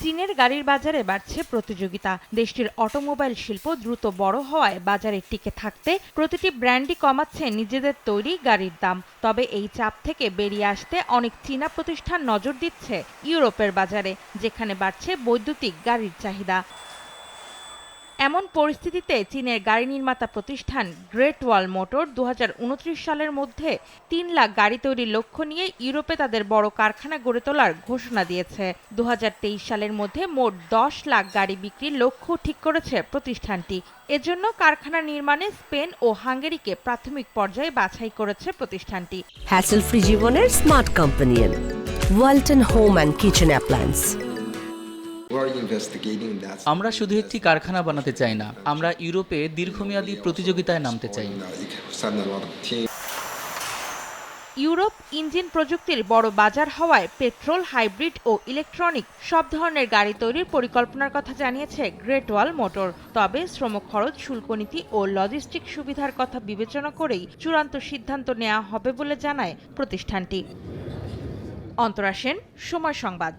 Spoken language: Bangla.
চীনের গাড়ির বাজারে বাড়ছে প্রতিযোগিতা। দেশটির অটোমোবাইল শিল্প দ্রুত বড় হওয়ায় বাজারে টিকে থাকতে প্রতিটি ব্র্যান্ডই কমাচ্ছে নিজেদের তৈরি গাড়ির দাম। তবে এই চাপ থেকে বেরিয়ে আসতে অনেক চীনা প্রতিষ্ঠান নজর দিচ্ছে ইউরোপের বাজারে, যেখানে বাড়ছে বৈদ্যুতিক গাড়ির চাহিদা। এমন পরিস্থিতিতে চীনের গাড়ি নির্মাতা প্রতিষ্ঠান গ্রেট ওয়াল মোটর দু হাজার উনত্রিশ সালের মধ্যে তিন লাখ গাড়ি তৈরির লক্ষ্য নিয়ে ইউরোপে তাদের বড় কারখানা গড়ে তোলার ঘোষণা দিয়েছে। দু হাজার তেইশ সালের মধ্যে মোট দশ লাখ গাড়ি বিক্রির লক্ষ্য ঠিক করেছে প্রতিষ্ঠানটি। এজন্য কারখানা নির্মাণে স্পেন ও হাঙ্গেরিকে প্রাথমিক পর্যায়ে বাছাই করেছে প্রতিষ্ঠানটি। হ্যাসেল ফ্রি জীবনের smart companion Walton home and kitchen appliance. আমরা শুধু একটি কারখানা বানাতে চাই না আমরা ইউরোপে দীর্ঘমেয়াদী প্রতিযোগিতায় নামতে চাই. ইউরোপ ইঞ্জিন প্রযুক্তির বড় বাজার হওয়ায় পেট্রোল হাইব্রিড ও ইলেকট্রনিক সব ধরনের গাড়ি তৈরির পরিকল্পনার কথা জানিয়েছে গ্রেট ওয়াল মোটর। তবে শ্রম খরচ শুল্ক নীতি ও লজিস্টিক সুবিধার কথা বিবেচনা করেই চূড়ান্ত সিদ্ধান্ত নেওয়া হবে বলে জানায় প্রতিষ্ঠানটি। অন্তরা সেন সময় সংবাদ।